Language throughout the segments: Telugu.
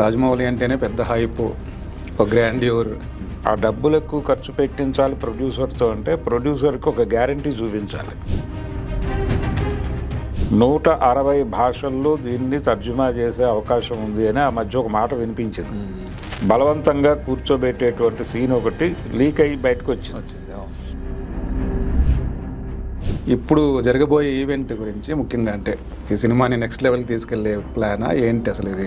రాజమౌళి అంటేనే పెద్ద హైప్ ఒక గ్రాండ్యూర్ ఆ డబ్బులు ఎక్కువ ఖర్చు పెట్టించాలి ప్రొడ్యూసర్తో అంటే ప్రొడ్యూసర్కి ఒక గ్యారంటీ చూపించాలి. నూట అరవై భాషల్లో దీన్ని తర్జుమా చేసే అవకాశం ఉంది అని ఆ మధ్య ఒక మాట వినిపించింది. బలవంతంగా కూర్చోబెట్టేటువంటి సీన్ ఒకటి లీక్ అయ్యి బయటకు వచ్చింది. ఇప్పుడు జరగబోయే ఈవెంట్ గురించి ముఖ్యంగా అంటే ఈ సినిమాని నెక్స్ట్ లెవెల్కి తీసుకెళ్ళే ప్లానా ఏంటి అసలు ఇది?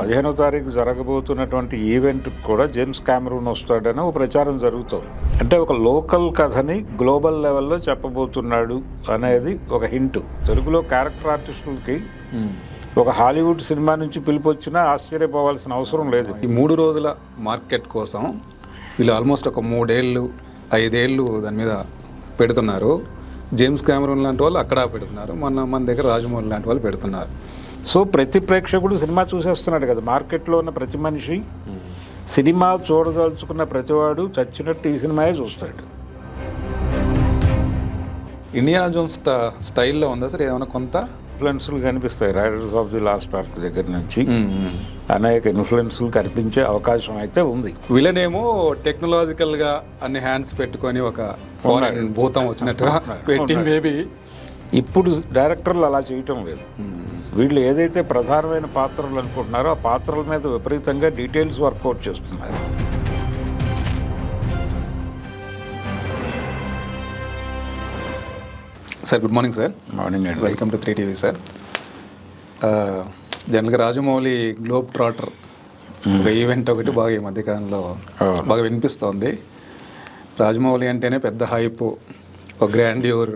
పదిహేనో తారీఖు జరగబోతున్నటువంటి ఈవెంట్ కూడా జేమ్స్ కామెరూన్ వస్తాడని ఒక ప్రచారం జరుగుతోంది. అంటే ఒక లోకల్ కథని గ్లోబల్ లెవెల్లో చెప్పబోతున్నాడు అనేది ఒక హింట్. తెలుగులో క్యారెక్టర్ ఆర్టిస్టులకి ఒక హాలీవుడ్ సినిమా నుంచి పిలుపు వచ్చినా ఆశ్చర్యపోవాల్సిన అవసరం లేదు. ఈ మూడు రోజుల మార్కెట్ కోసం వీళ్ళు ఆల్మోస్ట్ ఒక మూడేళ్ళు ఐదేళ్ళు దాని మీద పెడుతున్నారు. జేమ్స్ కెమెరూన్ లాంటి వాళ్ళు అక్కడ పెడుతున్నారు. మన మన దగ్గర రాజమౌళి లాంటి వాళ్ళు పెడుతున్నారు. సో ప్రతి ప్రేక్షకుడు సినిమా చూసేస్తున్నాడు కదా. మార్కెట్లో ఉన్న ప్రతి మనిషి సినిమా చూడదలుచుకున్న ప్రతివాడు చచ్చినట్టు ఈ సినిమాయే చూస్తాడు. ఇండియా జోన్స్ స్టా స్టైల్లో ఉందా సార్? ఏమైనా కొంత? ఇన్ఫ్లుయెన్స్లు కనిపిస్తాయి. Raiders of the Lost Ark దగ్గర నుంచి. అనేక ఇన్ఫ్లుయెన్స్లు కనిపించే అవకాశం అయితే ఉంది. విలనేమో టెక్నాలజికల్గా అన్ని హ్యాండ్స్ పెట్టుకొని ఒక ఫారెన్ భూతం వచ్చినట్టుగా పెట్టి మేబీ ఇప్పుడు డైరెక్టర్లు అలా చేయటం లేదు. వీళ్ళు ఏదైతే ప్రధానమైన పాత్రలు అనుకుంటున్నారో ఆ పాత్రల మీద విపరీతంగా డీటెయిల్స్ వర్కౌట్ చేస్తున్నారు. Sir good morning sir. Morning అండి. Welcome to three TV sir. జనరల్గా రాజమౌళి గ్లోబ్ ట్రాటర్ ఒక ఈవెంట్ ఒకటి బాగా ఈ మధ్యకాలంలో. బాగా వినిపిస్తోంది. రాజమౌళి అంటేనే పెద్ద హైప్ ఒక గ్రాండ్యూర్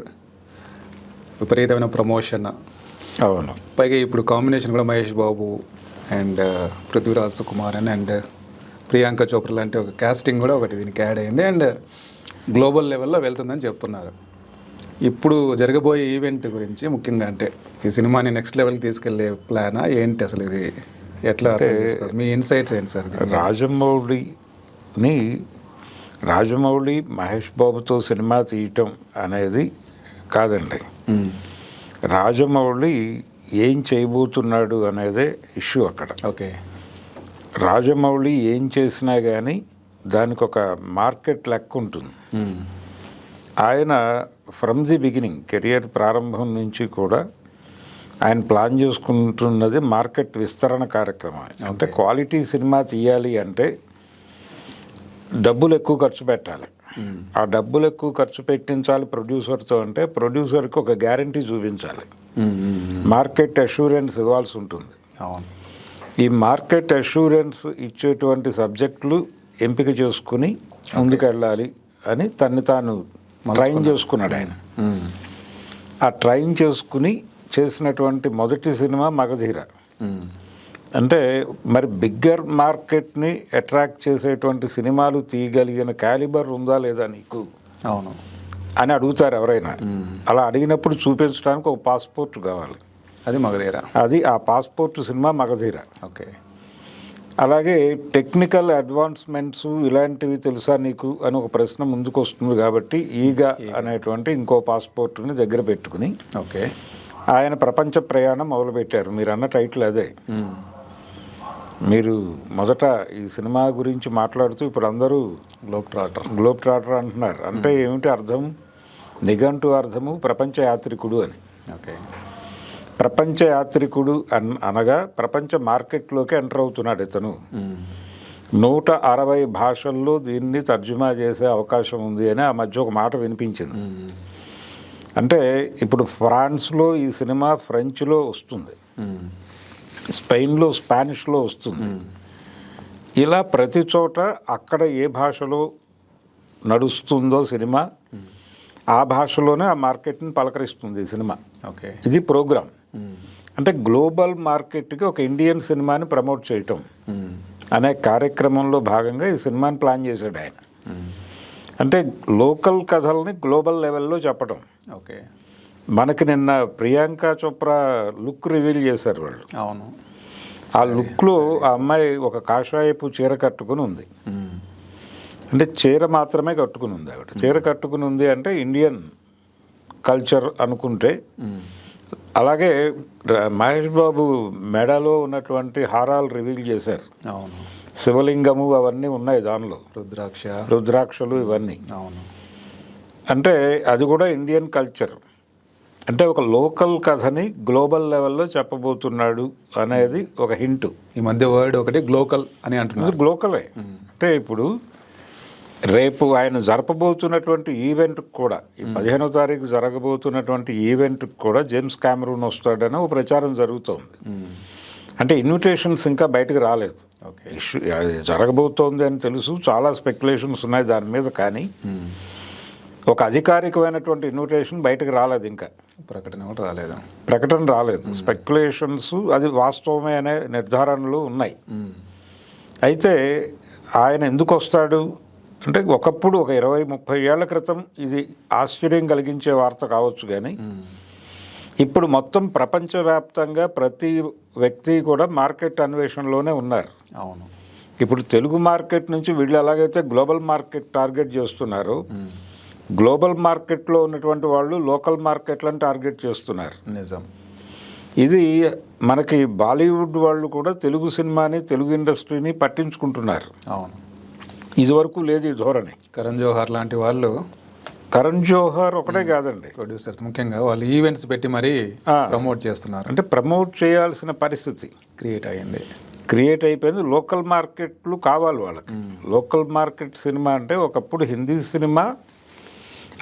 విపరీతమైన ప్రమోషన్ అవును. పైగా ఇప్పుడు కాంబినేషన్ కూడా మహేష్ బాబు అండ్ పృథ్వీరాజ్ సుకుమార్ అని అండ్ ప్రియాంక చోప్రా లాంటి ఒక కాస్టింగ్ కూడా ఒకటి దీనికి యాడ్ అయింది. అండ్ గ్లోబల్ లెవెల్లో వెళ్తుందని చెప్తున్నారు. ఇప్పుడు జరగబోయే ఈవెంట్ గురించి ముఖ్యంగా అంటే ఈ సినిమాని నెక్స్ట్ లెవెల్కి తీసుకెళ్ళే ప్లానా ఏంటి అసలు ఇది ఎట్లా? మీ ఇన్సైట్స్ ఏంటి సార్? రాజమౌళిని రాజమౌళి మహేష్ బాబుతో సినిమా తీయటం అనేది కాదండి. రాజమౌళి ఏం చేయబోతున్నాడు అనేదే ఇష్యూ అక్కడ ఓకే రాజమౌళి ఏం చేసినా కానీ దానికి ఒక మార్కెట్ లెక్క ఉంటుంది. ఆయన ఫ్రమ్ ది బిగినింగ్ కెరియర్ ప్రారంభం నుంచి కూడా ఆయన ప్లాన్ చేసుకుంటున్నది మార్కెట్ విస్తరణ కార్యక్రమం. అంటే క్వాలిటీ సినిమా తీయాలి అంటే డబ్బులు ఎక్కువ ఖర్చు పెట్టాలి. ఆ డబ్బులు ఎక్కువ ఖర్చు పెట్టించాలి ప్రొడ్యూసర్తో అంటే ప్రొడ్యూసర్కి ఒక గ్యారంటీ చూపించాలి. మార్కెట్ అష్యూరెన్స్ ఇవ్వాల్సి ఉంటుంది. అవును. ఈ మార్కెట్ అష్యూరెన్స్ ఇచ్చేటువంటి సబ్జెక్టులు ఎంపిక చేసుకుని ముందుకెళ్ళాలి అని తన్ని తాను ట్రైన్ చేసుకున్నాడు ఆయన. ఆ ట్రైన్ చేసుకుని చేసినటువంటి మొదటి సినిమా మగధీర. అంటే మరి బిగ్గర్ మార్కెట్ని అట్రాక్ట్ చేసేటువంటి సినిమాలు తీయగలిగిన క్యాలిబర్ ఉందా లేదా నీకు? అవును. అని అడుగుతారు ఎవరైనా. అలా అడిగినప్పుడు చూపించడానికి ఒక పాస్పోర్ట్ కావాలి. అది మగధీర. అది ఆ పాస్పోర్ట్ సినిమా మగధీర. ఓకే. అలాగే టెక్నికల్ అడ్వాన్స్మెంట్స్ ఇలాంటివి తెలుసా నీకు అని ఒక ప్రశ్న ముందుకు వస్తుంది కాబట్టి ఈగా అనేటువంటి ఇంకో పాస్పోర్ట్ని దగ్గర పెట్టుకుని ఓకే. ఆయన ప్రపంచ ప్రయాణం మొదలుపెట్టారు. మీరు అన్న టైటిల్ అదే. మీరు మొదట ఈ సినిమా గురించి మాట్లాడుతూ ఇప్పుడు అందరూ గ్లోబ్ ట్రాటర్. గ్లోబ్ ట్రాటర్ అంటున్నారు. అంటే ఏమిటి అర్థం? నిఘంటు అర్థము ప్రపంచ యాత్రికుడు అని. ఓకే. ప్రపంచ యాత్రికుడు అన్ అనగా ప్రపంచ మార్కెట్లోకి ఎంటర్ అవుతున్నాడు ఇతను. నూట అరవై భాషల్లో దీన్ని తర్జుమా చేసే అవకాశం ఉంది అని ఆ మధ్య ఒక మాట వినిపించింది. అంటే ఇప్పుడు ఫ్రాన్స్లో ఈ సినిమా ఫ్రెంచ్లో వస్తుంది. స్పెయిన్లో స్పానిష్లో వస్తుంది ఇలా ప్రతి చోట అక్కడ ఏ భాషలో నడుస్తుందో సినిమా ఆ భాషలోనే ఆ మార్కెట్ని పలకరిస్తుంది ఈ సినిమా ఓకే ఇది ప్రోగ్రామ్. అంటే గ్లోబల్ మార్కెట్కి ఒక ఇండియన్ సినిమాని ప్రమోట్ చేయటం. అనే కార్యక్రమంలో భాగంగా ఈ సినిమాని ప్లాన్ చేశాడు ఆయన. అంటే లోకల్ కథల్ని గ్లోబల్ లెవెల్లో చెప్పడం ఓకే మనకి నిన్న ప్రియాంక చోప్రా లుక్ రివీల్ చేశారు వాళ్ళు అవును ఆ లుక్లో ఆ అమ్మాయి ఒక కాషాయపు చీర కట్టుకుని ఉంది. అంటే చీర మాత్రమే కట్టుకుని ఉంది ఆవిడ చీర కట్టుకుని ఉంది అంటే ఇండియన్ కల్చర్ అనుకుంటే. అలాగే మహేష్ బాబు మెడలో ఉన్నటువంటి హారాలు రివీల్ చేశారు. అవును. శివలింగము అవన్నీ ఉన్నాయి దానిలో. రుద్రాక్ష. రుద్రాక్షలు ఇవన్నీ. అవును. అంటే అది కూడా ఇండియన్ కల్చర్. అంటే ఒక లోకల్ కథని గ్లోబల్ లెవెల్లో చెప్పబోతున్నాడు అనేది ఒక హింట్. ఈ మధ్య వర్డ్ ఒకటి గ్లోకల్ అని అంటున్నారు. గ్లోకలే. అంటే ఇప్పుడు రేపు ఆయన జరపబోతున్నటువంటి ఈవెంట్ కూడా ఈ పదిహేనో తారీఖు జరగబోతున్నటువంటి ఈవెంట్ కూడా జేమ్స్ క్యామరూన్ వస్తాడని ఒక ప్రచారం జరుగుతోంది. అంటే ఇన్విటేషన్స్ ఇంకా బయటకు రాలేదు. ఓకే. ఇష్యూ జరగబోతోంది అని తెలుసు చాలా స్పెక్యులేషన్స్ ఉన్నాయి దాని మీద కానీ. ఒక అధికారికమైనటువంటి ఇన్విటేషన్ బయటకు రాలేదు ఇంకా. ప్రకటన కూడా రాలేదు. ప్రకటన రాలేదు. స్పెక్యులేషన్స్ అది వాస్తవమే అనే నిర్ధారణలు ఉన్నాయి. అయితే ఆయన ఎందుకు వస్తాడు? అంటే ఒకప్పుడు ఒక ఇరవై ముప్పై ఏళ్ళ క్రితం ఇది ఆశ్చర్యం కలిగించే వార్త కావచ్చు కానీ. ఇప్పుడు మొత్తం ప్రపంచవ్యాప్తంగా ప్రతి వ్యక్తి కూడా మార్కెట్ అన్వేషణలోనే ఉన్నారు. అవును. ఇప్పుడు తెలుగు మార్కెట్ నుంచి వీళ్ళు ఎలాగైతే గ్లోబల్ మార్కెట్ టార్గెట్ చేస్తున్నారో. గ్లోబల్ మార్కెట్లో ఉన్నటువంటి వాళ్ళు లోకల్ మార్కెట్లను టార్గెట్ చేస్తున్నారు. నిజం. ఇది మనకి బాలీవుడ్ వాళ్ళు కూడా తెలుగు సినిమాని తెలుగు ఇండస్ట్రీని పట్టించుకుంటున్నారు. అవును. ఇదివరకు లేదు ఈ ధోరణి. కరణ్ జోహార్ లాంటి వాళ్ళు కరణ్ జోహర్ ఒకటే కాదండి. ప్రొడ్యూసర్స్ ముఖ్యంగా వాళ్ళు ఈవెంట్స్ పెట్టి మరీ. ప్రమోట్ చేస్తున్నారు. అంటే ప్రమోట్ చేయాల్సిన పరిస్థితి. క్రియేట్ అయ్యింది. క్రియేట్ అయిపోయింది. లోకల్ మార్కెట్లు కావాలి వాళ్ళకి. లోకల్ మార్కెట్ సినిమా అంటే ఒకప్పుడు హిందీ సినిమా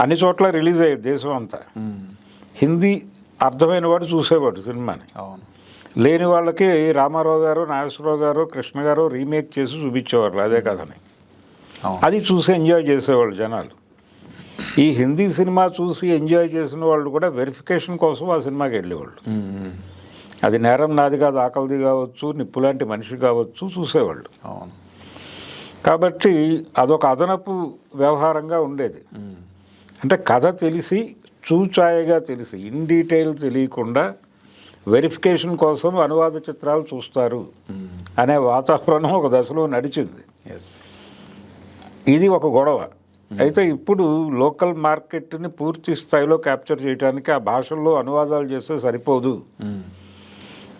అన్ని చోట్ల రిలీజ్ అయ్యేది దేశం అంతా. మ్మ్. హిందీ అర్థమైన వాడు చూసేవాడు సినిమాని. అవును. లేని వాళ్ళకి రామారావు గారు నాగేశ్వరరావు గారు కృష్ణ గారు రీమేక్ చేసి చూపించేవాళ్ళు అదే కథని. అది చూసి ఎంజాయ్ చేసేవాళ్ళు జనాలు. ఈ హిందీ సినిమా చూసి ఎంజాయ్ చేసిన వాళ్ళు కూడా వెరిఫికేషన్ కోసం ఆ సినిమాకి వెళ్ళేవాళ్ళు. అది నేరం నాది కాదు ఆకలిది కావచ్చు నిప్పులాంటి మనిషి కావచ్చు చూసేవాళ్ళు. అవును. కాబట్టి అదొక అదనపు వ్యవహారంగా ఉండేది. అంటే కథ తెలిసి చూచాయగా తెలిసి ఇన్ డీటెయిల్ తెలియకుండా వెరిఫికేషన్ కోసం అనువాద చిత్రాలు చూస్తారు. అనే వాతావరణం ఒక దశలో నడిచింది. ఎస్. ఇది ఒక గొడవ. అయితే ఇప్పుడు లోకల్ మార్కెట్ని పూర్తి స్థాయిలో క్యాప్చర్ చేయడానికి ఆ భాషల్లో అనువాదాలు చేస్తే సరిపోదు.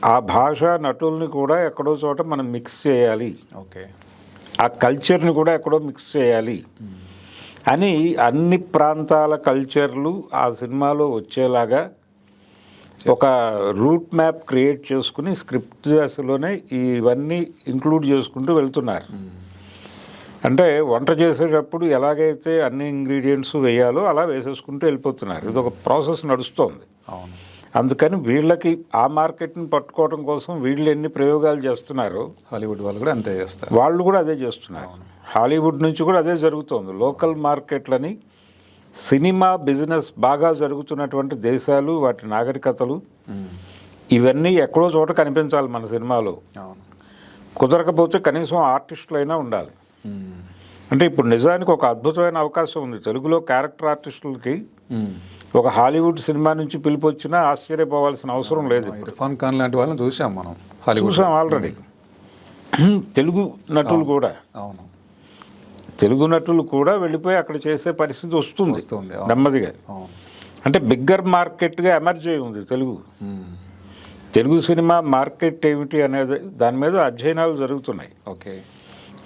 ఆ భాష నటుల్ని కూడా ఎక్కడో చోట మనం మిక్స్ చేయాలి. ఓకే. ఆ కల్చర్ని కూడా ఎక్కడో మిక్స్ చేయాలి. అని అన్ని ప్రాంతాల కల్చర్లు ఆ సినిమాలో వచ్చేలాగా ఒక రూట్ మ్యాప్ క్రియేట్ చేసుకుని స్క్రిప్ట్ దశలోనే ఇవన్నీ ఇంక్లూడ్ చేసుకుంటూ వెళ్తున్నారు. అంటే వంట చేసేటప్పుడు ఎలాగైతే అన్ని ఇంగ్రీడియంట్స్ వేయాలో అలా వేసేసుకుంటూ వెళ్ళిపోతున్నారు. ఇది ఒక ప్రాసెస్ నడుస్తోంది. అవును. అందుకని వీళ్ళకి ఆ మార్కెట్ని పట్టుకోవడం కోసం వీళ్ళు ఎన్ని ప్రయోగాలు చేస్తున్నారో హాలీవుడ్ వాళ్ళు కూడా అంతే చేస్తారు. వాళ్ళు కూడా అదే చేస్తున్నారు. హాలీవుడ్ నుంచి కూడా అదే జరుగుతోంది. లోకల్ మార్కెట్లని సినిమా బిజినెస్ బాగా జరుగుతున్నటువంటి దేశాలు వాటి నాగరికతలు. ఇవన్నీ ఎక్కడో చోట కనిపించాలి మన సినిమాలో. అవును. కుదరకపోతే కనీసం ఆర్టిస్టులైనా ఉండాలి. అంటే ఇప్పుడు నిజానికి ఒక అద్భుతమైన అవకాశం ఉంది. తెలుగులో క్యారెక్టర్ ఆర్టిస్టులకి. ఒక హాలీవుడ్ సినిమా నుంచి పిలిపి వచ్చినా ఆశ్చర్యపోవాల్సిన అవసరం లేదు ఇర్ఫాన్ ఖాన్ లాంటి వాళ్ళని చూసాం మనం. హాలీవుడ్ చూసాం ఆల్రెడీ తెలుగు నటులు కూడా. అవును. తెలుగు నటులు కూడా వెళ్ళిపోయి అక్కడ చేసే పరిస్థితి వస్తుంది. నెమ్మదిగా. అంటే బిగ్గర్ మార్కెట్గా ఎమర్జ్ అయి ఉంది తెలుగు. తెలుగు సినిమా మార్కెట్ ఏమిటి అనేది దాని మీద అధ్యయనాలు జరుగుతున్నాయి. ఓకే.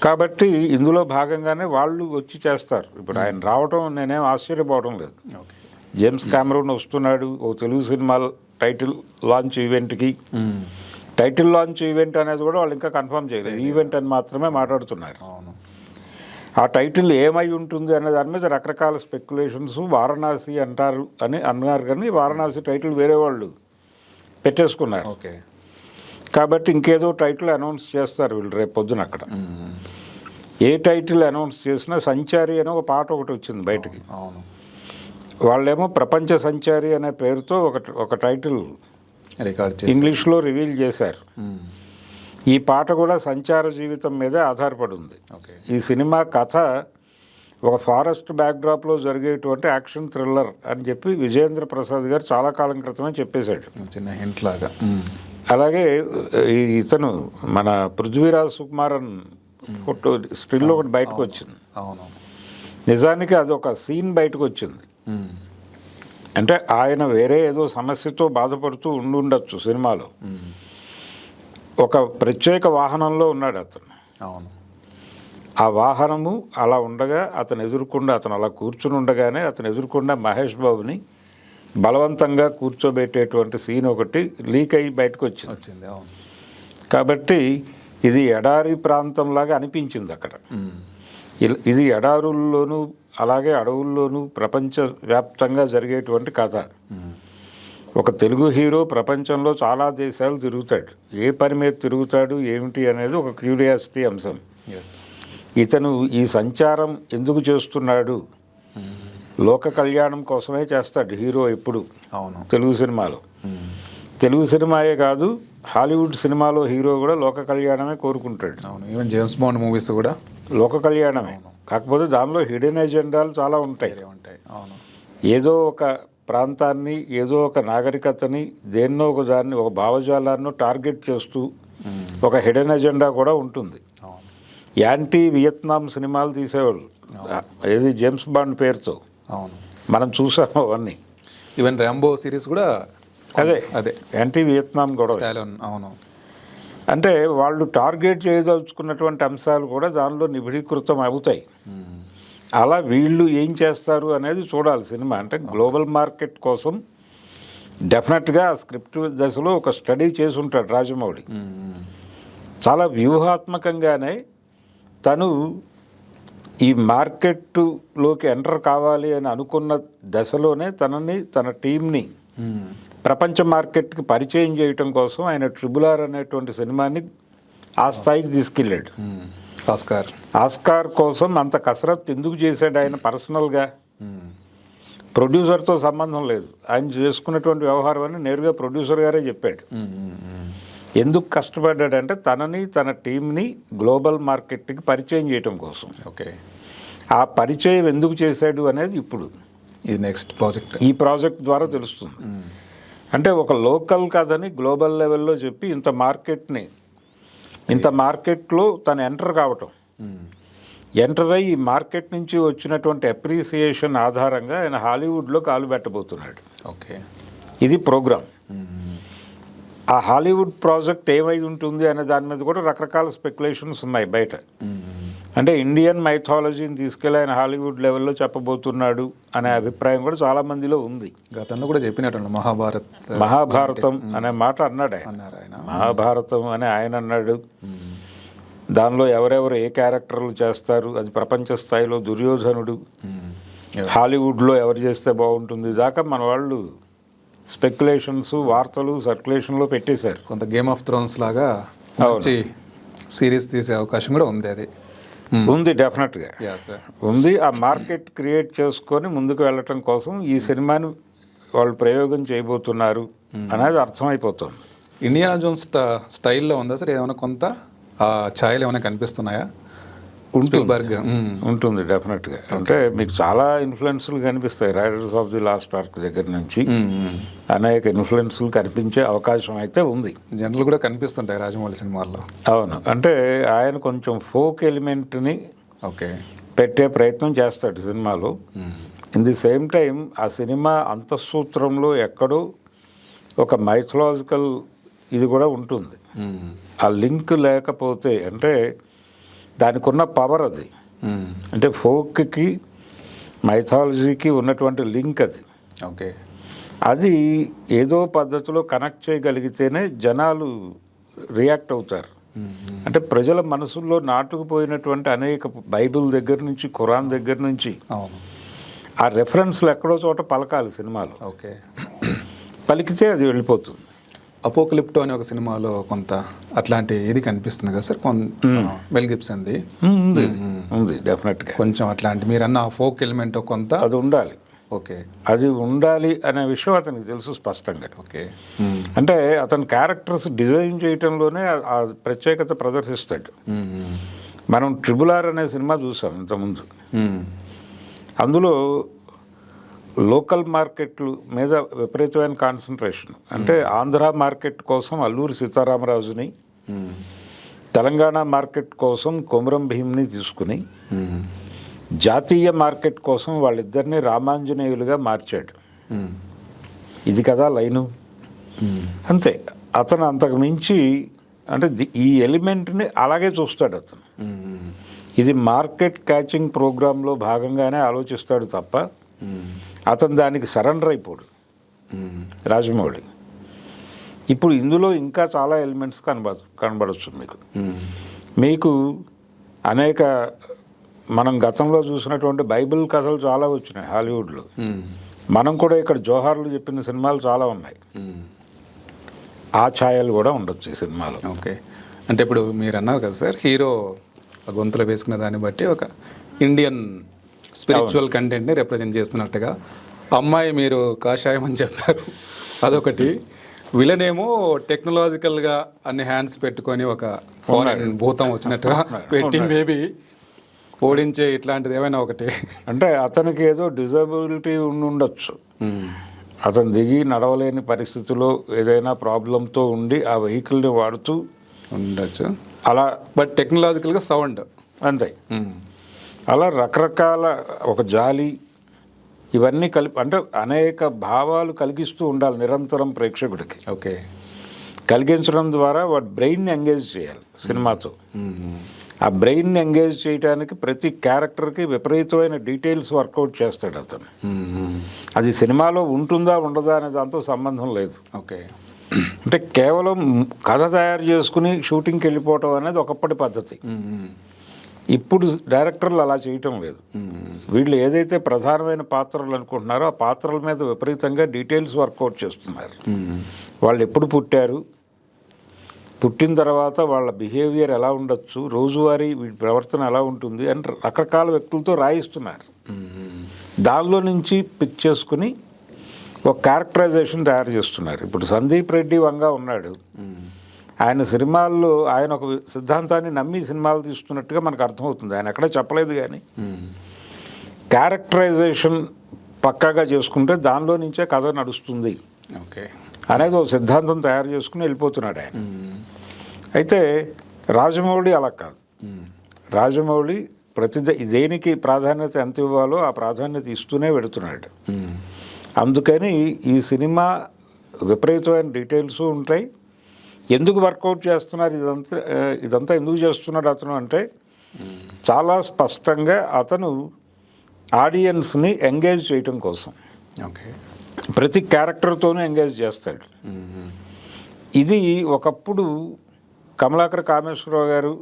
కాబట్టి ఇందులో భాగంగానే వాళ్ళు వచ్చి చేస్తారు. ఇప్పుడు ఆయన రావటం నేనేం ఆశ్చర్యపోవడం లేదు. జేమ్స్ కామరూన్ వస్తున్నాడు ఓ తెలుగు సినిమా టైటిల్ లాంచ్ ఈవెంట్కి. మ్మ్. టైటిల్ లాంచ్ ఈవెంట్ అనేది కూడా వాళ్ళు ఇంకా కన్ఫర్మ్ చేయలేదు. ఈవెంట్ అని మాత్రమే మాట్లాడుతున్నారు. అవును. ఆ టైటిల్ ఏమై ఉంటుంది అనే దాని మీద రకరకాల స్పెక్యులేషన్స్ వారణాసి అంటారు అని అన్నారు కానీ వారణాసి టైటిల్ వేరే వాళ్ళు పెట్టేసుకున్నారు. ఓకే. కాబట్టి ఇంకేదో టైటిల్ అనౌన్స్ చేస్తారు వీళ్ళు రేపు పొద్దున అక్కడ. ఏ టైటిల్ అనౌన్స్ చేసినా సంచారి అని ఒక పాట ఒకటి వచ్చింది బయటికి. అవును వాళ్ళేమో ప్రపంచ సంచారి అనే పేరుతో ఒక ఒక టైటిల్ రికార్డ్ ఇంగ్లీష్లో రివీల్ చేశారు. ఈ పాట కూడా సంచార జీవితం మీదే ఆధారపడి ఉంది ఓకే. ఈ సినిమా కథ ఒక ఫారెస్ట్ బ్యాక్డ్రాప్లో జరిగేటువంటి యాక్షన్ థ్రిల్లర్ అని చెప్పి విజయేంద్ర ప్రసాద్ గారు చాలా కాలం క్రితమే చెప్పేశాడు. చిన్న హింట్ లాగా. అలాగే ఈ ఇతను మన పృథ్వీరాజ్ సుకుమారన్ ఫోటో స్టిల్ ఒకటి బయటకు వచ్చింది. అవును నిజానికి అది ఒక సీన్ బయటకు వచ్చింది. అంటే ఆయన వేరే ఏదో సమస్యతో బాధపడుతూ ఉండుండొచ్చు సినిమాలో. ఒక ప్రత్యేక వాహనంలో ఉన్నాడు అతను. అవును. ఆ వాహనము అలా ఉండగా అతను ఎదురుకుండా అతను అలా కూర్చుని ఉండగానే అతను ఎదురుకుండా మహేష్ బాబుని బలవంతంగా కూర్చోబెట్టేటువంటి సీన్ ఒకటి లీక్ అయ్యి బయటకు వచ్చింది వచ్చింది కాబట్టి ఇది ఎడారి ప్రాంతంలాగా అనిపించింది అక్కడ. ఇది ఎడారుల్లోనూ అలాగే అడవుల్లోనూ ప్రపంచవ్యాప్తంగా జరిగేటువంటి కథ. ఒక తెలుగు హీరో ప్రపంచంలో చాలా దేశాలు తిరుగుతాడు. ఏ పని మీద తిరుగుతాడు ఏమిటి అనేది ఒక క్యూరియాసిటీ అంశం. ఇతను ఈ సంచారం ఎందుకు చేస్తున్నాడు? లోక కళ్యాణం కోసమే చేస్తాడు హీరో ఎప్పుడు. అవును. తెలుగు సినిమాలో. తెలుగు సినిమాయే కాదు హాలీవుడ్ సినిమాలో హీరో కూడా లోక కళ్యాణమే కోరుకుంటాడు. అవును. ఈవెన్ జేమ్స్ బాండ్ మూవీస్ కూడా. లోక కళ్యాణమే. కాకపోతే దానిలో హిడెన్ ఎజెండాలు చాలా ఉంటాయి. ఉంటాయి. అవును. ఏదో ఒక ప్రాంతాన్ని ఏదో ఒక నాగరికతని దేన్నో ఒక దాన్ని ఒక భావజాలాన్ని టార్గెట్ చేస్తూ. ఒక హిడెన్ ఎజెండా కూడా ఉంటుంది. యాంటీ వియత్నాం సినిమాలు తీసేవాళ్ళు. ఏది జేమ్స్ బాండ్ పేరుతో. అవును. మనం చూసాము అవన్నీ. ఈవెన్ ర్యాంబో సిరీస్ కూడా అదే అదే. యాంటీ వియత్నాం గొడవ. స్టాలిన్ అవును. అంటే వాళ్ళు టార్గెట్ చేయదలుచుకున్నటువంటి అంశాలు కూడా దానిలో నిబిడీకృతం అవుతాయి. మ్మ్. అలా వీళ్ళు ఏం చేస్తారు అనేది చూడాలి సినిమా. అంటే గ్లోబల్ మార్కెట్ కోసం డెఫినెట్గా ఆ స్క్రిప్ట్ దశలో ఒక స్టడీ చేసి ఉంటాడు రాజమౌళి. మ్మ్. చాలా వ్యూహాత్మకంగానే తను ఈ మార్కెట్లోకి ఎంటర్ కావాలి అని అనుకున్న దశలోనే తనని తన టీంని. ప్రపంచ మార్కెట్కి పరిచయం చేయటం కోసం ఆయన ట్రిబుల్ ఆర్ అనేటువంటి సినిమాని ఆ స్థాయికి తీసుకెళ్ళాడు. ఆస్కార్ ఆస్కార్ కోసం అంత కసరత్తు ఎందుకు చేశాడు ఆయన పర్సనల్గా. ప్రొడ్యూసర్తో సంబంధం లేదు ఆయన చేసుకున్నటువంటి వ్యవహారం అని నేరుగా ప్రొడ్యూసర్ గారే చెప్పాడు. ఎందుకు కష్టపడ్డాడంటే తనని తన టీంని గ్లోబల్ మార్కెట్కి పరిచయం చేయటం కోసం. ఓకే. ఆ పరిచయం ఎందుకు చేశాడు అనేది ఇప్పుడు. ఇది నెక్స్ట్ ప్రాజెక్ట్. ఈ ప్రాజెక్ట్ ద్వారా తెలుస్తుంది. అంటే ఒక లోకల్ కథని గ్లోబల్ లెవెల్లో చెప్పి ఇంత మార్కెట్ని ఇంత మార్కెట్లో తను ఎంటర్ కావటం. ఎంటర్ అయ్యి ఈ మార్కెట్ నుంచి వచ్చినటువంటి అప్రిసియేషన్ ఆధారంగా ఆయన హాలీవుడ్లో కాలు పెట్టబోతున్నాడు. ఓకే. ఇది ప్రోగ్రామ్. ఆ హాలీవుడ్ ప్రాజెక్ట్ ఏమై ఉంటుంది అనే దాని మీద కూడా రకరకాల స్పెక్యులేషన్స్ ఉన్నాయి బయట. అంటే ఇండియన్ మైథాలజీని తీసుకెళ్ళి ఆయన హాలీవుడ్ లెవెల్లో చెప్పబోతున్నాడు అనే అభిప్రాయం కూడా చాలా మందిలో ఉంది. గతంలో కూడా చెప్పినట్టు మహాభారత్ మహాభారతం అనే మాట అన్నాడు. ఆయన. మహాభారతం అని ఆయన అన్నాడు. దానిలో ఎవరెవరు ఏ క్యారెక్టర్లు చేస్తారు అది ప్రపంచ స్థాయిలో దుర్యోధనుడు. హాలీవుడ్లో ఎవరు చేస్తే బాగుంటుంది దాకా మన వాళ్ళు స్పెక్యులేషన్స్ వార్తలు సర్క్యులేషన్లో పెట్టేశారు. కొంత గేమ్ ఆఫ్ థ్రోన్స్ లాగా మంచి సిరీస్ తీసే అవకాశం కూడా ఉంది అది. ఉంది డెఫినెట్గా ఉంది ఆ మార్కెట్ క్రియేట్ చేసుకొని ముందుకు వెళ్ళటం కోసం ఈ సినిమాని వాళ్ళు ప్రయోగం చేయబోతున్నారు అనేది అర్థమైపోతుంది. ఇండియానా జోన్స్ స్టా- స్టైల్లో ఉందా సార్ ఏమైనా కొంత ఆ ఛాయలు ఏమైనా కనిపిస్తున్నాయా? మ్మ్. ఉంటుంది డెఫినెట్గా అంటే మీకు చాలా ఇన్ఫ్లుయెన్స్లు కనిపిస్తాయి. Raiders of the Lost Ark దగ్గర నుంచి. అనేక ఇన్ఫ్లుయెన్స్లు కనిపించే అవకాశం అయితే ఉంది. జనరల్ కూడా కనిపిస్తుంటాయి రాజమౌళి సినిమాల్లో. అవును. అంటే ఆయన కొంచెం ఫోక్ ఎలిమెంట్ని ఓకే పెట్టే ప్రయత్నం చేస్తాడు సినిమాలో. ఇన్ ది సేమ్ టైం ఆ సినిమా అంతఃసూత్రంలో ఎక్కడో ఒక మైథలాజికల్ ఇది కూడా ఉంటుంది. ఆ లింక్ లేకపోతే అంటే దానికి ఉన్న పవర్ అది. మ్మ్. అంటే ఫోక్కి మైథాలజీకి ఉన్నటువంటి లింక్ అది. ఓకే అది ఏదో పద్ధతిలో కనెక్ట్ చేయగలిగితేనే జనాలు రియాక్ట్ అవుతారు. మ్మ్. అంటే ప్రజల మనసుల్లో నాటుకుపోయినటువంటి అనేక బైబిల్ దగ్గర నుంచి ఖురాన్ దగ్గర నుంచి ఆ రెఫరెన్స్లు ఎక్కడో చోట పలకాలి సినిమాలో. ఓకే పలికితే అది వెళ్ళిపోతుంది. అపోకలిప్టో అనే ఒక సినిమాలో కొంత అట్లాంటి ఇది కనిపిస్తుంది కదా సార్? కొన్ మెల్ గిబ్సన్ది ఉంది. ఉంది డెఫినెట్గా కొంచెం అట్లాంటి మీరన్న ఫోక్ ఎలిమెంట్ కొంత అది ఉండాలి. ఓకే. అది ఉండాలి అనే విషయం అతనికి తెలుసు స్పష్టంగా. ఓకే. అంటే అతని క్యారెక్టర్స్ డిజైన్ చేయటంలోనే ఆ- ఆ ప్రత్యేకత ప్రదర్శిస్తాడు. మనం ట్రిబుల్ ఆర్ అనే సినిమా చూసాం ఇంతకుముందు. అందులో లోకల్ మార్కెట్లు మీద విపరీతమైన కాన్సన్ట్రేషన్ అంటే ఆంధ్ర మార్కెట్ కోసం అల్లూరి సీతారామరాజుని తెలంగాణ మార్కెట్ కోసం కొమరం భీమ్ని తీసుకుని జాతీయ మార్కెట్ కోసం వాళ్ళిద్దరిని రామాంజనేయులుగా మార్చాడు. ఇది కదా లైను. అంతే అతను అంతకు మించి అంటే ఈ ఎలిమెంట్ని అలాగే చూస్తాడు అతను. ఇది మార్కెట్ క్యాచింగ్ ప్రోగ్రాంలో భాగంగానే ఆలోచిస్తాడు తప్ప. అతను దానికి సరెండర్ అయిపోడు. రాజమౌళి. ఇప్పుడు ఇందులో ఇంకా చాలా ఎలిమెంట్స్ కనబడ కనబడచ్చు మీకు. మీకు అనేక మనం గతంలో చూసినటువంటి బైబిల్ కథలు చాలా వచ్చినాయి హాలీవుడ్లో. మనం కూడా ఇక్కడ జోహార్లు చెప్పిన సినిమాలు చాలా ఉన్నాయి. ఆ ఛాయలు కూడా ఉండొచ్చు ఈ సినిమాలో. ఓకే. అంటే ఇప్పుడు మీరు అన్నారు కదా సార్ హీరో ఆ గొంతులో వేసుకున్న దాన్ని బట్టి ఒక ఇండియన్ స్పిరిచువల్ కంటెంట్ని రిప్రజెంట్ చేస్తున్నట్టుగా అమ్మాయి మీరు కాషాయం అని చెప్పారు. అదొకటి. విలన్ ఏమో టెక్నాలజికల్గా అన్ని హ్యాండ్స్ పెట్టుకొని ఒక ఫారెన్ భూతం వచ్చినట్టుగా పెట్టి మేబీ ఓడించే ఇట్లాంటిది ఏమైనా ఒకటి. అంటే అతనికి ఏదో డిజబిలిటీ ఉండి ఉండొచ్చు. అతను దిగి నడవలేని పరిస్థితిలో ఏదైనా ప్రాబ్లంతో ఉండి ఆ వెహికల్ని వాడుతూ ఉండొచ్చు. అలా బట్ టెక్నాలజికల్గా సౌండ్. అంతే. అలా రకరకాల ఒక జాలి ఇవన్నీ కలిపి అంటే అనేక భావాలు కలిగిస్తూ ఉండాలి నిరంతరం ప్రేక్షకుడికి. ఓకే. కలిగించడం ద్వారా వాడు బ్రెయిన్ని ఎంగేజ్ చేయాలి సినిమాతో. ఆ బ్రెయిన్ని ఎంగేజ్ చేయడానికి ప్రతి క్యారెక్టర్కి విపరీతమైన డీటెయిల్స్ వర్కౌట్ చేస్తాడు అతను. అది సినిమాలో ఉంటుందా ఉండదా అనే దాంతో సంబంధం లేదు. ఓకే. అంటే కేవలం కథ తయారు చేసుకుని షూటింగ్కి వెళ్ళిపోవటం అనేది ఒకప్పటి పద్ధతి. ఇప్పుడు డైరెక్టర్లు అలా చేయటం లేదు. వీళ్ళు ఏదైతే ప్రధానమైన పాత్రలు అనుకుంటున్నారో ఆ పాత్రల మీద విపరీతంగా డీటెయిల్స్ వర్కౌట్ చేస్తున్నారు. వాళ్ళు ఎప్పుడు పుట్టారు? పుట్టిన తర్వాత వాళ్ళ బిహేవియర్ ఎలా ఉండొచ్చు? రోజువారీ వీడి ప్రవర్తన ఎలా ఉంటుంది? అని రకరకాల వ్యక్తులతో రాయిస్తున్నారు. దానిలో నుంచి పిక్ చేసుకుని ఒక క్యారెక్టరైజేషన్ తయారు చేస్తున్నారు. ఇప్పుడు సందీప్ రెడ్డి వంగా ఉన్నాడు. ఆయన సినిమాల్లో ఆయన ఒక సిద్ధాంతాన్ని నమ్మి సినిమాలు తీస్తున్నట్టుగా మనకు అర్థమవుతుంది. ఆయన ఎక్కడ చెప్పలేదు కానీ. క్యారెక్టరైజేషన్ పక్కాగా చేసుకుంటే దానిలో నుంచే కథ నడుస్తుంది. ఓకే. అనేది ఒక సిద్ధాంతం తయారు చేసుకుని వెళ్ళిపోతున్నాడు ఆయన. అయితే రాజమౌళి అలా కాదు. రాజమౌళి ప్రతి దేనికి ప్రాధాన్యత ఎంత ఇవ్వాలో ఆ ప్రాధాన్యత ఇస్తూనే పెడుతున్నాడు అందుకని ఈ సినిమా విపరీతమైన డీటెయిల్స్ ఉంటాయి. ఎందుకు వర్కౌట్ చేస్తున్నారు ఇదంతా ఇదంతా ఎందుకు చేస్తున్నాడు అతను అంటే చాలా స్పష్టంగా అతను ఆడియన్స్ని ఎంగేజ్ చేయటం కోసం. ఓకే. ప్రతి క్యారెక్టర్తోనూ ఎంగేజ్ చేస్తాడు. ఇది ఒకప్పుడు కమలాకర్ కామేశ్వరరావు గారు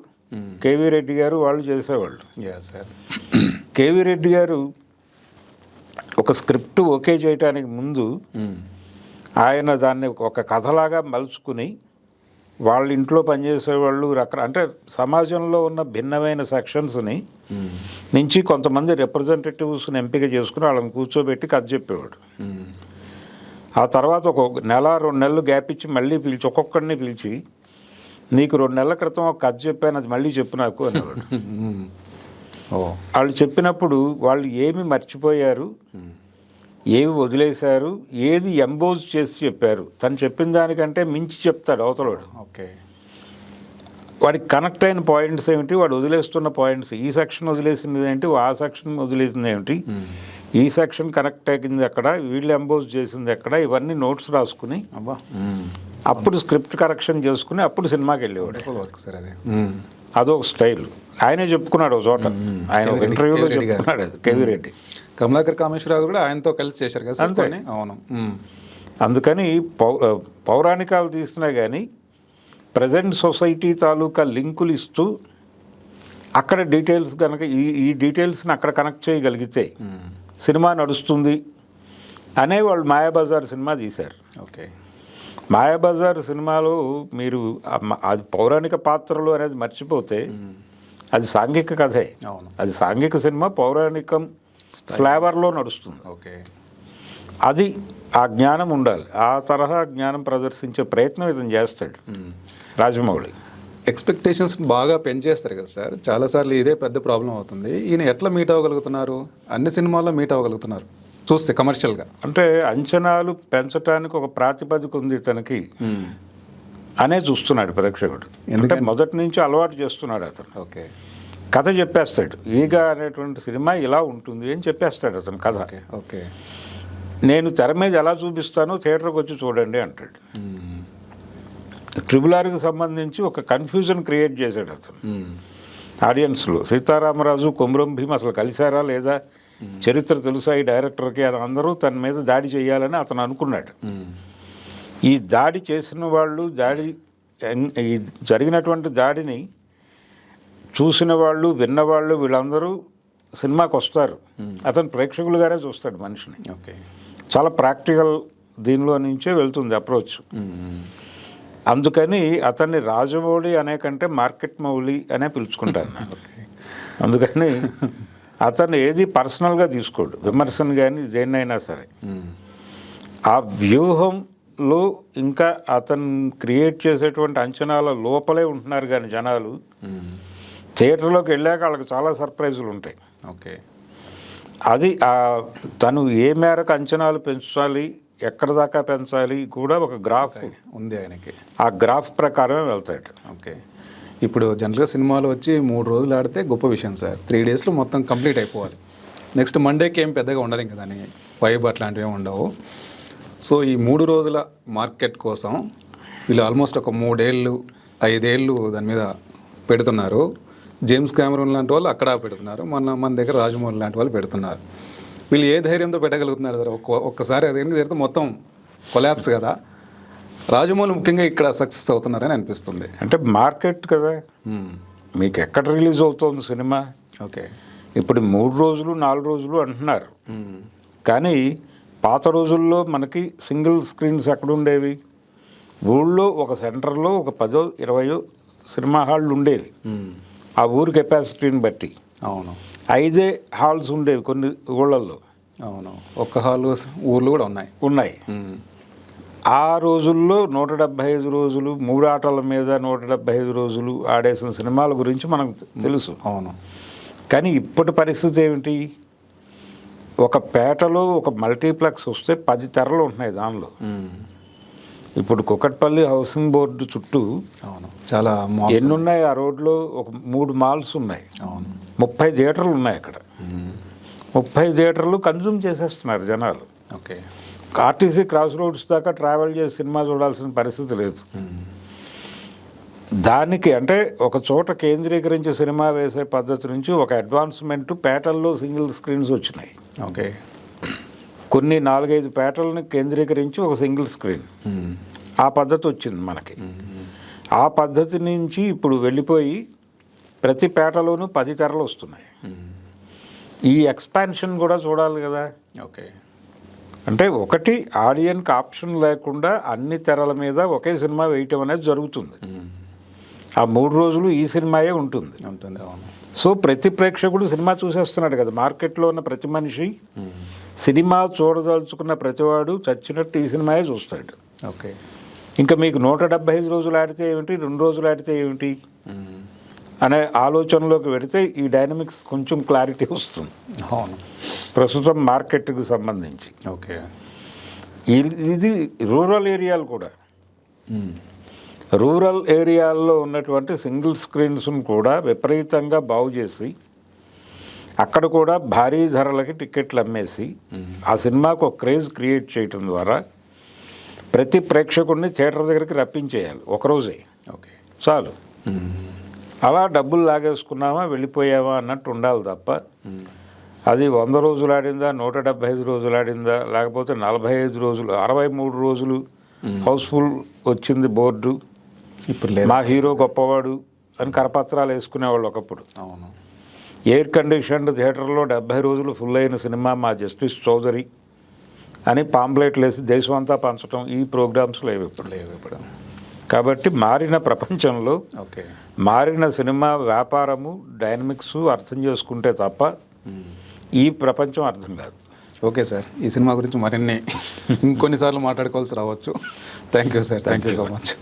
కేవీ రెడ్డి గారు వాళ్ళు చేసేవాళ్ళు. కేవీ రెడ్డి గారు ఒక స్క్రిప్ట్ ఓకే చేయటానికి ముందు ఆయన దాన్ని ఒక కథలాగా మలుచుకుని వాళ్ళ ఇంట్లో పనిచేసేవాళ్ళు రకర అంటే సమాజంలో ఉన్న భిన్నమైన సెక్షన్స్ని నుంచి కొంతమంది రిప్రజెంటేటివ్స్ని ఎంపిక చేసుకుని వాళ్ళని కూర్చోబెట్టి కథ చెప్పేవాడు. ఆ తర్వాత ఒక నెల రెండు నెలలు గ్యాప్ ఇచ్చి మళ్ళీ పిలిచి ఒక్కొక్కడిని పిలిచి నీకు రెండు నెలల క్రితం ఒక కథ చెప్పాను అది మళ్ళీ చెప్పు నాకు అనేవాడు వాళ్ళు చెప్పినప్పుడు వాళ్ళు ఏమి మర్చిపోయారు? ఏమి వదిలేశారు ఏది ఎంబోజ్ చేసి చెప్పారు. తను చెప్పిన దానికంటే మించి చెప్తాడు అవతలవాడు ఓకే. వాడికి కనెక్ట్ అయిన పాయింట్స్ ఏమిటి వాడు వదిలేస్తున్న పాయింట్స్ ఈ సెక్షన్ వదిలేసింది ఏంటి ఆ సెక్షన్ వదిలేసింది ఏమిటి ఈ సెక్షన్ కనెక్ట్ అయింది ఎక్కడ వీళ్ళు ఎంబోజ్ చేసింది ఎక్కడ ఇవన్నీ నోట్స్ రాసుకుని అబ్బా. అప్పుడు స్క్రిప్ట్ కరెక్షన్ చేసుకుని అప్పుడు సినిమాకి వెళ్ళేవాడు వర్క్ సార్ అది. అదొక స్టైల్. ఆయనే చెప్పుకున్నాడు ఒక చోట. ఆయన ఇంటర్వ్యూలో. చెప్పుకున్నాడు అది కేవీ రెడ్డి కమలాకర్ కామేశ్వరరావు కూడా ఆయనతో కలిసి చేశారు కదా అంతే. అవును. అందుకని పౌ పౌరాణికాలు తీసినా కానీ ప్రజెంట్ సొసైటీ తాలూకా లింకులు ఇస్తూ అక్కడ డీటెయిల్స్ కనుక ఈ ఈ డీటెయిల్స్ని అక్కడ కనెక్ట్ చేయగలిగితే. సినిమా నడుస్తుంది అనే వాళ్ళు మాయాబజార్ సినిమా తీశారు. ఓకే. మాయాబజార్ సినిమాలో మీరు అది పౌరాణిక పాత్రలు అనేది మర్చిపోతే అది సాంఘిక కథే. అవును. అది సాంఘిక సినిమా పౌరాణికం ఫ్లేవర్లో నడుస్తుంది. ఓకే. అది ఆ జ్ఞానం ఉండాలి. ఆ తరహా జ్ఞానం ప్రదర్శించే ప్రయత్నం ఇతను చేస్తాడు. రాజమౌళి. ఎక్స్పెక్టేషన్స్ బాగా పెంచేస్తారు కదా సార్. చాలాసార్లు ఇదే పెద్ద ప్రాబ్లం అవుతుంది. ఈయన ఎట్లా మీట్ అవ్వగలుగుతున్నారు? అన్ని సినిమాల్లో మీట్ అవ్వగలుగుతున్నారు. చూస్తే కమర్షియల్గా అంటే అంచనాలు పెంచడానికి ఒక ప్రాతిపదిక ఉంది ఇతనికి. అనే చూస్తున్నాడు ప్రేక్షకుడు. ఎందుకంటే మొదటి నుంచి అలవాటు చేస్తున్నాడు అతను. ఓకే. కథ చెప్పేస్తాడు. ఈగ అనేటువంటి సినిమా ఇలా ఉంటుంది అని చెప్పేస్తాడు అతను కథ. ఓకే నేను తెర మీద ఎలా చూపిస్తానో థియేటర్కి వచ్చి చూడండి అంటాడు. ట్రిపుల్ ఆర్కి సంబంధించి ఒక కన్ఫ్యూజన్ క్రియేట్ చేశాడు అతను. ఆడియన్స్లో సీతారామరాజు కొమరం భీమ్ అసలు కలిశారా లేదా? చరిత్ర తెలుసా ఈ డైరెక్టర్కి అని అందరూ తన మీద దాడి చేయాలని అతను అనుకున్నాడు. ఈ దాడి చేసిన వాళ్ళు దాడి ఈ జరిగినటువంటి దాడిని చూసిన వాళ్ళు విన్నవాళ్ళు వీళ్ళందరూ సినిమాకి వస్తారు. అతను ప్రేక్షకులుగానే చూస్తాడు మనిషిని. ఓకే. చాలా ప్రాక్టికల్ దీనిలో నుంచే వెళ్తుంది అప్రోచ్. అందుకని అతన్ని రాజమౌళి అనే కంటే మార్కెట్ మౌలి అనే పిలుచుకుంటాను అందుకని అతను ఏది పర్సనల్గా తీసుకోడు. విమర్శను కానీ దేన్నైనా సరే. ఆ వ్యూహంలో ఇంకా అతను క్రియేట్ చేసేటువంటి అంచనాల లోపలే ఉంటున్నారు కానీ జనాలు. థియేటర్లోకి వెళ్ళాక వాళ్ళకి చాలా సర్ప్రైజులు ఉంటాయి. ఓకే. అది తను ఏ మేరకు అంచనాలు పెంచాలి ఎక్కడ దాకా పెంచాలి కూడా ఒక గ్రాఫ్ ఉంది ఆయనకి. ఆ గ్రాఫ్ ప్రకారమే వెళ్తాడు ఓకే. ఇప్పుడు జనరల్గా సినిమాలు వచ్చి మూడు రోజులు ఆడితే గొప్ప విషయం సార్. త్రీ డేస్లో మొత్తం కంప్లీట్ అయిపోవాలి. నెక్స్ట్ మండేకి ఏం పెద్దగా ఉండదు ఇంకా దాని వైబ్ అట్లాంటివి ఏమి ఉండవు. సో ఈ మూడు రోజుల మార్కెట్ కోసం వీళ్ళు ఆల్మోస్ట్ ఒక మూడేళ్ళు ఐదేళ్ళు దాని మీద పెడుతున్నారు. జేమ్స్ కెమెరూన్ లాంటి వాళ్ళు అక్కడ పెడుతున్నారు. మన మన దగ్గర రాజమౌళి లాంటి వాళ్ళు పెడుతున్నారు. వీళ్ళు ఏ ధైర్యంతో పెట్టగలుగుతున్నారు సార్? ఒక్క ఒక్కసారి అది జరిగితే మొత్తం కొలాప్స్ కదా. రాజమౌళి ముఖ్యంగా ఇక్కడ సక్సెస్ అవుతున్నారని అనిపిస్తుంది. అంటే మార్కెట్ కదా. మీకు ఎక్కడ రిలీజ్ అవుతోంది సినిమా? ఓకే. ఇప్పుడు మూడు రోజులు నాలుగు రోజులు అంటున్నారు. కానీ పాత రోజుల్లో మనకి సింగిల్ స్క్రీన్స్ ఎక్కడ ఉండేవి? ఊళ్ళో ఒక సెంటర్లో ఒక పదో ఇరవయో సినిమా హాళ్ళు ఉండేవి. ఆ ఊరు కెపాసిటీని బట్టి. అవును. ఐదే హాల్స్ ఉండేవి కొన్ని ఊళ్ళల్లో. అవును. ఒక్క హాల్ ఊర్లు కూడా ఉన్నాయి. ఉన్నాయి. ఆ రోజుల్లో నూట డెబ్భై ఐదు రోజులు మూడు ఆటల మీద నూట డెబ్భై ఐదు రోజులు ఆడేసిన సినిమాల గురించి మనకు తెలుసు. అవును. కానీ ఇప్పటి పరిస్థితి ఏమిటి? ఒక పేటలో ఒక మల్టీప్లెక్స్ వస్తే పది తెరలు ఉంటున్నాయి దానిలో. ఇప్పుడు కుకట్పల్లి హౌసింగ్ బోర్డు చుట్టూ అవును. చాలా ఎన్ని ఉన్నాయి ఆ రోడ్లో? ఒక మూడు మాల్స్ ఉన్నాయి. అవును. ముప్పై థియేటర్లు ఉన్నాయి అక్కడ. ముప్పై థియేటర్లు కన్జ్యూమ్ చేసేస్తున్నారు జనాలు. ఓకే. ఆర్టీసీ క్రాస్ రోడ్స్ దాకా ట్రావెల్ చేసి సినిమా చూడాల్సిన పరిస్థితి లేదు. దానికి అంటే ఒక చోట కేంద్రీకరించి సినిమా వేసే పద్ధతి నుంచి ఒక అడ్వాన్స్మెంట్ పేటల్లో సింగిల్ స్క్రీన్స్ వచ్చినాయి. ఓకే. కొన్ని నాలుగైదు పేటల్ని కేంద్రీకరించి ఒక సింగిల్ స్క్రీన్. ఆ పద్ధతి వచ్చింది మనకి. ఆ పద్ధతి నుంచి ఇప్పుడు వెళ్ళిపోయి ప్రతి పేటలోనూ పది తెరలు వస్తున్నాయి. ఈ ఎక్స్పాన్షన్ కూడా చూడాలి కదా ఓకే అంటే ఒకటి ఆడియన్కి ఆప్షన్ లేకుండా అన్ని తెరల మీద ఒకే సినిమా వేయటం అనేది జరుగుతుంది. ఆ మూడు రోజులు ఈ సినిమాయే ఉంటుంది ఉంటుంది సో ప్రతి ప్రేక్షకుడు సినిమా చూసేస్తున్నాడు కదా మార్కెట్లో ఉన్న ప్రతి మనిషి. సినిమా చూడదలుచుకున్న ప్రతివాడు చచ్చినట్టు ఈ సినిమాయే చూస్తాడు. ఓకే. ఇంకా మీకు నూట డెబ్బై ఐదు రోజులు ఆడితే ఏమిటి? రెండు రోజులు ఆడితే ఏమిటి. అనే ఆలోచనలోకి పెడితే ఈ డైనమిక్స్ కొంచెం క్లారిటీ వస్తుంది. అవును. ప్రస్తుతం మార్కెట్కి సంబంధించి. ఓకే. ఇది- ఇది రూరల్ ఏరియాలు కూడా. రూరల్ ఏరియాల్లో ఉన్నటువంటి సింగిల్ స్క్రీన్స్ను కూడా విపరీతంగా బాగు చేసి అక్కడ కూడా భారీ ధరలకి టికెట్లు అమ్మేసి ఆ సినిమాకు ఒక క్రేజ్ క్రియేట్ చేయటం ద్వారా ప్రతి ప్రేక్షకుడిని థియేటర్ దగ్గరికి రప్పించేయాలి ఒకరోజే ఓకే. చాలు. అలా డబ్బులు లాగేసుకున్నామా వెళ్ళిపోయామా అన్నట్టు ఉండాలి తప్ప. అది వంద రోజులు ఆడిందా నూట డెబ్బై ఐదు రోజులు ఆడిందా లేకపోతే నలభై ఐదు రోజులు అరవై మూడు రోజులు హౌస్ఫుల్ వచ్చింది బోర్డు. ఇప్పుడు మా హీరో గొప్పవాడు అని కరపత్రాలు వేసుకునేవాళ్ళు ఒకప్పుడు. అవును. ఎయిర్ కండిషన్డ్ థియేటర్లో డెబ్బై రోజులు ఫుల్ అయిన సినిమా మా జస్టిస్ చౌదరి అని పాంప్లెట్లు వేసి దేశం అంతా పంచడం ఈ ప్రోగ్రామ్స్ లేవు ఇప్పుడు. లేవు ఇప్పుడు. కాబట్టి మారిన ప్రపంచంలో ఓకే. మారిన సినిమా వ్యాపారము డైనమిక్స్ అర్థం చేసుకుంటే తప్ప. ఈ ప్రపంచం అర్థం కాదు. Okay sir. ఈ సినిమా గురించి మరిన్ని ఇంకొన్నిసార్లు మాట్లాడుకోవాల్సి రావచ్చు. Thank you sir thank you so much